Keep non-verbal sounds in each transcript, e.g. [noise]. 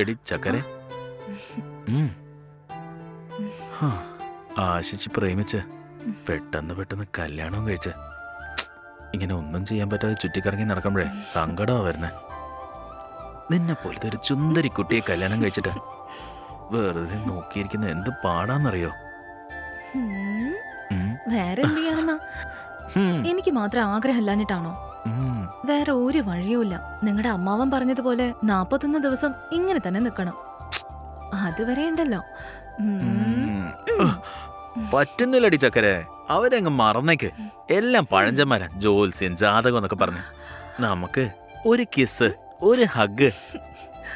എടി ചക്കരെ. ആശിച്ച് പ്രേമിച്ച് പെട്ടെന്ന് പെട്ടെന്ന് കല്യാണവും കഴിച്ച്. ഇങ്ങനെ ഒന്നും ചെയ്യാൻ പറ്റാതെ ചുറ്റിക്കറങ്ങി നടക്കുമ്പോഴേ സങ്കടമാ വരുന്നേ. നിന്നെ പോലത്തെ ഒരു ചുന്ദരി കുട്ടിയെ കല്യാണം കഴിച്ചിട്ട് വെറുതെ നോക്കിയിരിക്കുന്ന എന്ത് പാടാന്നറിയോ? വേറെ എന്ത് ചെയ്യണമെന്നാ? എനിക്ക് മാത്രം ആഗ്രഹമില്ലാഞ്ഞിട്ടാണോ. വേറെ ഒരു വഴിയുമില്ല. നിങ്ങളുടെ അമ്മാവൻ പറഞ്ഞതുപോലെ നാപ്പത്തൊന്ന് ദിവസം ഇങ്ങനെ തന്നെ നിൽക്കണം അതുവരെ ഉണ്ടല്ലോ. പറ്റുന്നില്ലടി ചക്കരെ. അവരങ്ങ് മറന്നേക്ക്. എല്ലാം പഴഞ്ചന്മാരാ. ജോത്സ്യം ജാതകം എന്നൊക്കെ പറഞ്ഞു. നമുക്ക് ഒരു കിസ് ഒരു ഹഗ്.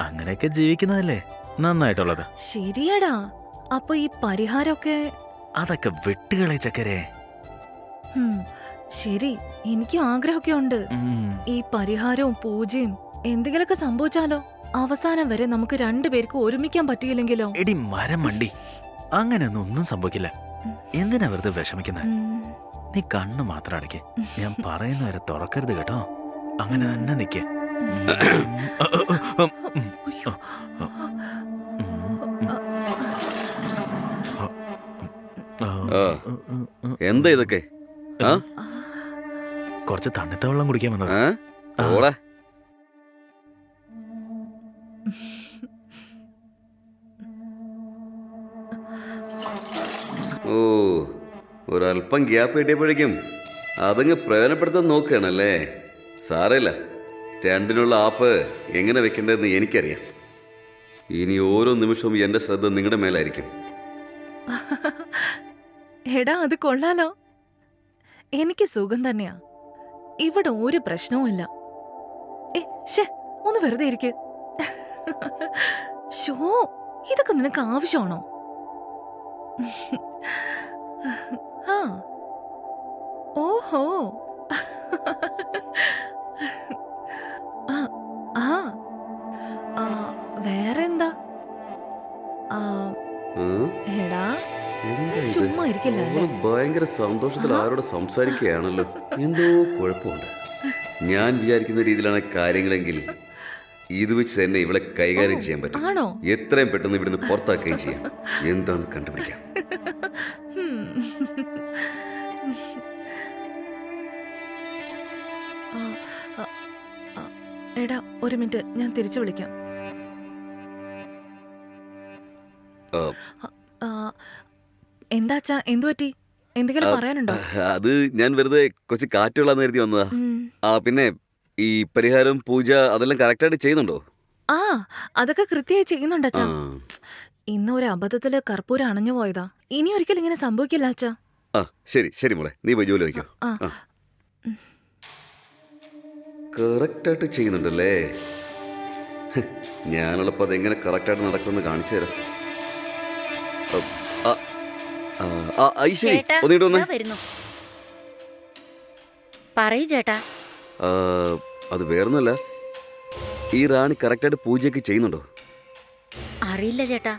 അങ്ങനെയൊക്കെ ജീവിക്കുന്നതല്ലേ നന്നായിട്ടുള്ളത്. ശരിയടാ. അപ്പൊ ഈ പരിഹാരമൊക്കെ അതൊക്കെ വെട്ടുകളെ ചക്കരേ. ശരി എനിക്കും ആഗ്രഹമൊക്കെ ഉണ്ട് ഈ പരിഹാരവും പൂജയും എന്തെങ്കിലുമൊക്കെ സംഭവിച്ചാലോ? അവസാനം വരെ നമുക്ക് രണ്ടുപേർക്കും ഒരുമിക്കാൻ പറ്റിയില്ലെങ്കിലോ? എടി മരം മണ്ടി. അങ്ങനെയൊന്നും ഒന്നും സംഭവിക്കില്ല. എന്തിനാ വെറുതെ വിഷമിക്കുന്നത് നീ കണ്ണ് മാത്രം അടയ്ക്ക്. ഞാൻ പറയുന്ന വരെ തുറക്കരുത് കേട്ടോ. അങ്ങനെ തന്നെ നിക്ക്. എന്താ ഇതൊക്കെ? ആ? കുറച്ച് തണുത്ത വെള്ളം കുടിക്കാൻ വന്നത്. ഓളെ ഓ ഒരല്പം ഗ്യാപ്പ് കിട്ടിയപ്പോഴേക്കും അതങ്ങ് പ്രയോജനപ്പെടുത്താൻ നോക്കുകയാണല്ലേ? സാരമില്ല. രണ്ടിനുള്ള ആപ്പ് എങ്ങനെ വെക്കേണ്ടതെന്ന് എനിക്കറിയാം. ഇനി ഓരോ നിമിഷവും എന്റെ ശ്രദ്ധ നിങ്ങളുടെ മേലായിരിക്കും. എടാ അത് കൊള്ളാലോ. എനിക്ക് സുഖം തന്നെയാ. ഇവിടെ ഒരു പ്രശ്നവുമില്ല ഏ ഒന്ന് വെറുതെ ഇരിക്ക്. [laughs] ഷോ ഇതൊക്കെ നിനക്ക് ആവശ്യമാണോ? [laughs] ആ. ഓഹോ. [laughs] ആ വേറെന്താ? എടാ. ചുമ്മാ ഇരിക്കില്ല അല്ലേ? അവൾ ഭയങ്കര സന്തോഷത്തിൽ ആരോട് സംസാരിക്കുകയാണല്ലോ. എന്തോ കുഴപ്പമുണ്ട്. ഞാൻ വിചാരിക്കുന്ന രീതിയിലാണ് കാര്യങ്ങളെങ്കിൽ ഇത് വെച്ച് തന്നെ ഇവളെ കൈകാര്യം ചെയ്യാൻ പറ്റും. ആണോ? എത്രയും പെട്ടെന്ന് ഇവിടുന്ന് പുറത്താക്കുകയും ചെയ്യാം. എന്താന്ന് കണ്ടുപിടിക്കാം. ഹും. ആ, ആ, ആ, എടാ ഒരു മിനിറ്റ്. ഞാൻ തിരിച്ചു വിളിക്കാം. ആ, ആ, എന്തുപറ്റി എന്തു പറ്റി? എന്തെങ്കിലും പറയാനുണ്ടോ? അത് ഞാൻ വെറുതെ കുറച്ച് കാറ്റുള്ളാന്ന് കരുതി വന്നതാ. ആ പിന്നെ ഈ പരിഹാരം പൂജ അതെല്ലാം കറക്റ്റായിട്ട് ചെയ്യുന്നുണ്ടോ? ആ അതൊക്കെ കൃത്യമായി ചെയ്യുന്നുണ്ട് അച്ഛാ ഇന്ന് ഒരു അബദ്ധത്തിൽ കർപ്പൂരം അണഞ്ഞു പോയതാ. ഇനി ഒരിക്കലും ഇങ്ങനെ സംഭവിക്കില്ല അച്ഛാ ആ ശരി ശരി മോളെ. നീ പോയി ജോലി വയ്ക്കോ. കറക്റ്റായിട്ട് ചെയ്യുന്നുണ്ടല്ലേ? ഞാനുള്ളപ്പോ ഞാനുള്ളപ്പോൾ അതെങ്ങനെ കറക്റ്റായിട്ട് നടക്കുമെന്ന് കാണിച്ചു തരാം. ഐശ്വരി ചേട്ടാ ഒന്നിട്ട് വന്നേ. വരുന്നു. പറയൂ ചേട്ടാ. ആ, അത് വേറൊന്നുമല്ല. ഈ റാണി കറക്റ്റായിട്ട് പൂജയൊക്കെ ചെയ്യുന്നുണ്ടോ? അറിയില്ല ചേട്ടാ.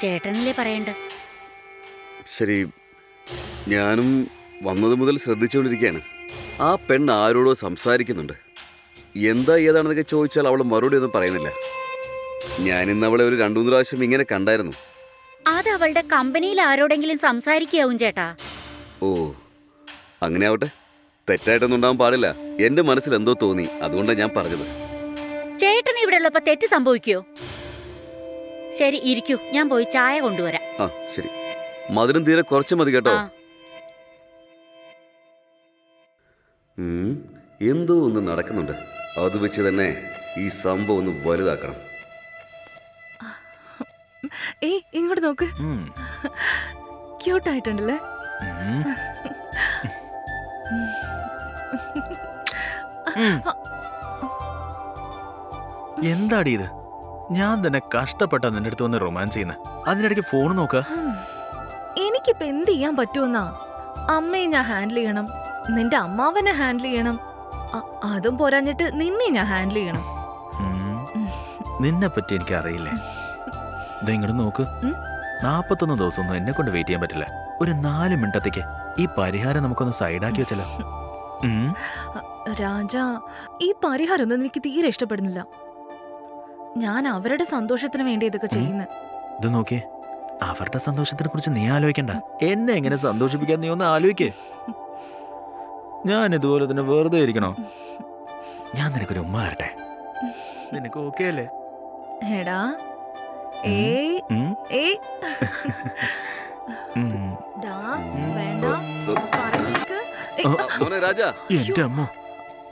ചേട്ടനല്ലേ പറയണ്ട ശരി ഞാനും വന്നത് മുതൽ ശ്രദ്ധിച്ചുകൊണ്ടിരിക്കുകയാണ്. ആ പെണ്ണ് ആരോടോ സംസാരിക്കുന്നുണ്ട്. എന്താ ഏതാണെന്നൊക്കെ ചോദിച്ചാൽ അവൾ മറുപടി ഒന്നും പറയുന്നില്ല. ഞാനിന്ന് അവളെ ഒരു രണ്ടു മൂന്ന് പ്രാവശ്യം ഇങ്ങനെ കണ്ടായിരുന്നു. അത് അവളുടെ കമ്പനിയിൽ ആരോടെങ്കിലും സംസാരിക്കാവും ചേട്ടാ. ഓ അങ്ങനെ ആവട്ടെ തെറ്റായിട്ടൊന്നും ഉണ്ടാവാൻ പാടില്ല. എന്റെ മനസ്സിൽ എന്തോ തോന്നി. അതുകൊണ്ടാണ് ഞാൻ പറഞ്ഞത്. ചേട്ടൻ ഇവിടെ ഉള്ളപ്പോ തെറ്റ് സംഭവിക്കോ? ശരി ഇരിക്കൂ. ഞാൻ പോയി ചായ കൊണ്ടുവരാം. ആ ശരി. മധുരം തീരെ കുറച്ച് മതി കേട്ടോ. ആ. ഉം, എന്തോ ഒന്ന് നടക്കുന്നുണ്ട്. അത് വെച്ച് തന്നെ ഈ സംഭവം ഒന്ന് വലുതാക്കണം. ഏയ് ഇങ്ങോട്ട് നോക്ക്. ക്യൂട്ടായിട്ടുണ്ടല്ലേ. എന്താടി ഇത്? ഞാൻ തന്നെ കഷ്ടപ്പെട്ട നിന്റെ അടുത്ത് വന്ന് റൊമാൻസ് ചെയ്യുന്ന. അതിനിടയ്ക്ക് ഫോൺ നോക്ക. എനിക്കിപ്പോ എന്ത് ചെയ്യാൻ പറ്റുമെന്നാ? അമ്മയെ ഞാൻ ഹാൻഡിൽ ചെയ്യണം. നിന്റെ അമ്മാവനെ ഹാൻഡിൽ ചെയ്യണം. അതും പോരാഞ്ഞിട്ട് നിന്നെ ഞാൻ ഹാൻഡിൽ ചെയ്യണം. നിന്നെ പറ്റി എനിക്ക് അറിയില്ലേ ഇങ്ങോട്ട് നോക്ക്? നാപ്പത്തൊന്ന് ദിവസം ഒന്നും എന്നെ കൊണ്ട് വെയിറ്റ് ചെയ്യാൻ പറ്റില്ല. ഒരു നാല് മിനിറ്റത്തേക്ക് ഈ പരിഹാരം നമുക്കൊന്ന് സൈഡാക്കി വെച്ചല്ലോ. രാജ ഈ പരിഹാരം ഒന്നും എനിക്ക് തീരെ ഇഷ്ടപ്പെടുന്നില്ല. ഞാൻ അവരുടെ സന്തോഷത്തിന് വേണ്ടി ഇതൊക്കെ ചെയ്യുന്നു. ചെയ്യുന്നത് ഇത് നോക്കിയേ അവരുടെ സന്തോഷത്തിനെ കുറിച്ച് നീ ആലോചിക്കണ്ട. എന്നെ എങ്ങനെ സന്തോഷിപ്പിക്കാൻ നീ ഒന്ന് ആലോചിക്കേ. ഞാൻ ഇതുപോലെ തന്നെ വെറുതെ ഇരിക്കണോ? ഞാൻ നിനക്കൊരു ഉമ്മ തരട്ടെ. നിനക്ക് ഓക്കെ അല്ലേ? എടാ എന്റെ അമ്മ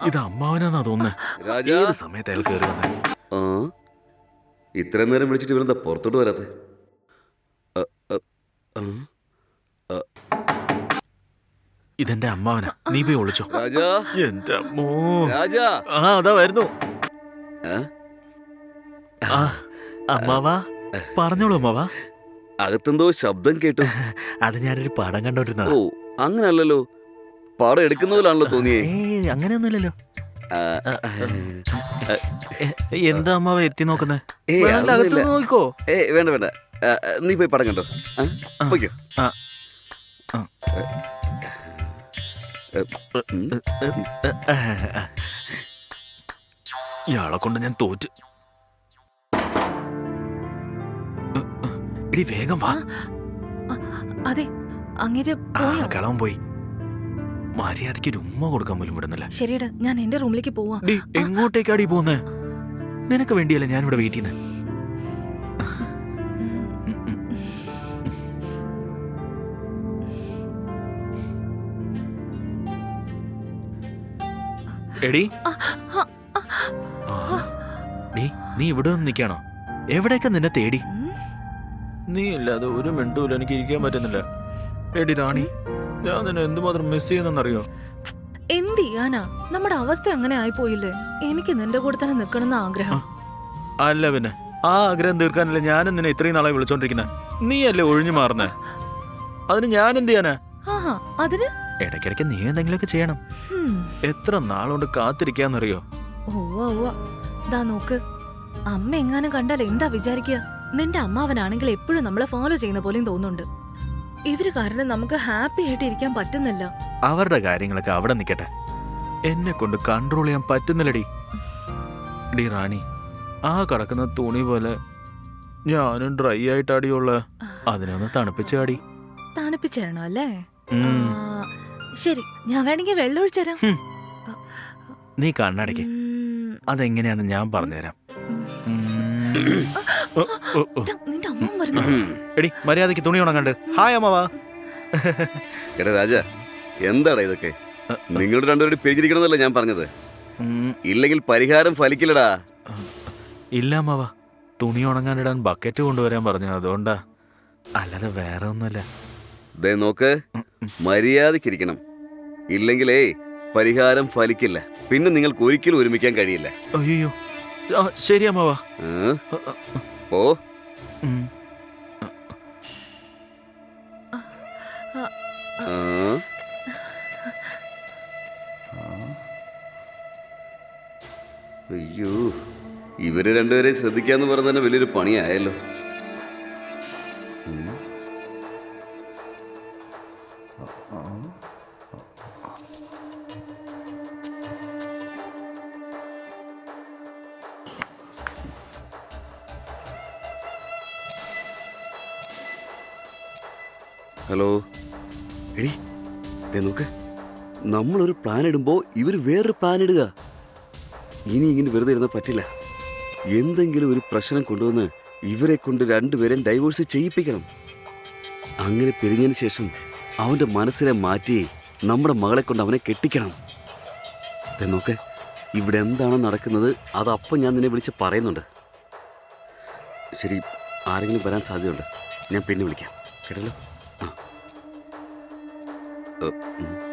ഇത് അമ്മാവനാന്നാ തോന്നുന്നത് രാജ. ഏത് സമയത്ത് അയാൾ കയറി വന്നെ? ആ. ഇത്രയും നേരം വിളിച്ചിട്ട് ഇവരെന്താ പുറത്തോട്ട് വരാത്തെ. ഇതെന്റെ അമ്മാവനാ. നീ പോയി ഒളിച്ചോ. രാജാ. എന്റെ അമ്മോ. രാജാ. ആ അതാ വരുന്നു. ആ അമ്മാവാ. പറഞ്ഞോളൂ അമ്മാവാ അകത്തെന്തോ ശബ്ദം കേട്ടു അത് ഞാനൊരു പടം കണ്ടോണ്ടിരുന്ന ഓ അങ്ങനല്ലല്ലോ പടം എടുക്കുന്നതിലാണല്ലോ തോന്നിയേ ഏയ് അങ്ങനെയൊന്നുമില്ലല്ലോ ആ, എന്താ അമ്മാവ എത്തി നോക്കുന്നത് ഏയ്, വേണ്ട അകത്ത് അതൊന്നുമില്ല. നോക്കോ ഏ വേണ്ട വേണ്ട ആ, ആ, നീ പോയി പടം കണ്ടോ ആ, ആ. പോയിക്കോ ആ. ആ. ഏ, ഉം. ഇയാളെ കൊണ്ട് ഞാൻ തോറ്റ് എടി വേഗം വാ. അതെ അങ്ങേര് കളവൻ പോയി. മര്യാദയ്ക്ക് ഒരു ഉമ്മ കൊടുക്കാൻ പോലും വിടുന്നില്ല. ശരിയടാ ഞാൻ എന്റെ റൂമിലേക്ക് പോവാ. ഡി എങ്ങോട്ടേക്കാടി പോന്ന് നിനക്ക് വേണ്ടിയല്ല ഞാൻ ഇവിടെ വെയിറ്റ് ചെയ്യുന്നത് എടി. ഡി നീ ഇവിടെ നിന്ന് നിൽക്കണോ എവിടെയൊക്കെ നിന്നെ തേടി. നീ ഇല്ലാതെ ഒരു മിനിറ്റും എനിക്ക് ഇരിക്കാൻ പറ്റുന്നില്ല. എടി റാണി ഞാൻ നിന്നെ എന്തുമാത്രം മിസ് ചെയ്യുന്നെന്നറിയോ? എന്ത് ചെയ്യാനാ? നമ്മുടെ അവസ്ഥ അങ്ങനെ ആയിപ്പോയില്ലേ? എനിക്ക് നിന്റെ കൂടെ തന്നെ നിക്കണമെന്ന് ആഗ്രഹം. അല്ല പിന്നെ. ആ ആഗ്രഹം തീർക്കാനല്ലേ ഞാനും നിന്നെ ഇത്രയും നാളെ വിളിച്ചോണ്ടിരിക്കുന്ന. നീ അല്ലേ ഒഴിഞ്ഞു മാറുന്നേ? അതിന് ഞാൻ എന്ത് ചെയ്യാനാ? അതിന്? ഇടയ്ക്കിടയ്ക്ക് നീ എന്തെങ്കിലുമൊക്കെ ചെയ്യണം. എത്ര നാളുകൊണ്ട് കാത്തിരിക്കാന്നറിയോ? ഓ ഓ ദാ നോക്ക്. അമ്മ എങ്ങാനും കണ്ടാൽ എന്താ വിചാരിക്കുക? നിന്റെ അമ്മാവനാണെങ്കിൽ എപ്പോഴും നമ്മളെ ഫോളോ ചെയ്യുന്ന പോലെയും തോന്നുന്നുണ്ട്. ഇവർ കാരണം നമുക്ക് ഹാപ്പി ആയിട്ട് ഇരിക്കാൻ പറ്റുന്നില്ല. അവരുടെ കാര്യങ്ങളൊക്കെ അവിടെ നിൽക്കട്ടെ. എന്നെ കൊണ്ട് കൺട്രോൾ ചെയ്യാൻ പറ്റുന്നില്ലടി. ഡി റാണി ആ കടക്കുന്ന തുണി പോലെ ഞാനും ഡ്രൈ ആയിട്ടാടിയുള്ള അതിനെ ഒന്ന് തണുപ്പിച്ച് ആടി തണുപ്പിച്ചേരണോ അല്ലേ? ഉം. ആ, ശരി ഞാൻ വേണമെങ്കിൽ വെള്ളം ഒഴിച്ചുതരാം ഹും. നീ കണ്ണടയ്ക്ക് അതെങ്ങനെയാന്ന് ഞാൻ പറഞ്ഞുതരാം. നിന്റെ അമ്മ വരുന്നു എടി മര്യാദയ്ക്ക് തുണി ഉണങ്ങണ്ട്. ഹായ് അമ്മവാ. എടാ രാജ എന്താടാ ഇതൊക്കെ? നിങ്ങളുടെ രണ്ടുപേരും പിരിഞ്ഞിരിക്കണമെന്നല്ല ഞാൻ പറഞ്ഞത്? ഇല്ലെങ്കിൽ പരിഹാരം ഫലിക്കില്ലടാ. ഇല്ല അമ്മവാ. തുണി ഉണങ്ങാനിടാൻ ബക്കറ്റ് കൊണ്ടുവരാൻ പറഞ്ഞു. അതുകൊണ്ടാ. അല്ലാതെ വേറെ ഒന്നുമല്ല. ദേ നോക്ക്. മര്യാദക്കിരിക്കണം ഇല്ലെങ്കിലേ പരിഹാരം ഫലിക്കില്ല. പിന്നെ നിങ്ങൾക്ക് ഒരിക്കലും ഒരുമിക്കാൻ കഴിയില്ല. അയ്യോ ആ ശരി അമ്മാവ ഉം. ആ? അയ്യോ ഇവർ രണ്ടുപേരെ ശ്രദ്ധിക്കാന്ന് പറഞ്ഞ തന്നെ വലിയൊരു പണിയായല്ലോ ഉം. ഹലോ. എടി നോക്ക്. നമ്മളൊരു പ്ലാൻ ഇടുമ്പോൾ ഇവർ വേറൊരു പ്ലാൻ ഇടുക. ഇനി ഇങ്ങനെ വെറുതെ ഇരുന്നാൽ പറ്റില്ല. എന്തെങ്കിലും ഒരു പ്രശ്നം കൊണ്ടുവന്ന് ഇവരെ കൊണ്ട് രണ്ടുപേരെയും ഡൈവോഴ്സ് ചെയ്യിപ്പിക്കണം. അങ്ങനെ പിരിഞ്ഞതിന് ശേഷം അവന്റെ മനസ്സിനെ മാറ്റി നമ്മുടെ മകളെ കൊണ്ട് അവനെ കെട്ടിക്കണം. നോക്ക് ഇവിടെ എന്താണ് നടക്കുന്നത് അതപ്പം ഞാൻ നിന്നെ വിളിച്ച് പറയുന്നുണ്ട്. ശരി ആരെങ്കിലും വരാൻ സാധ്യതയുണ്ട്. ഞാൻ പിന്നെ വിളിക്കാം. കേട്ടല്ലോ? ആ ഏ, ഉം.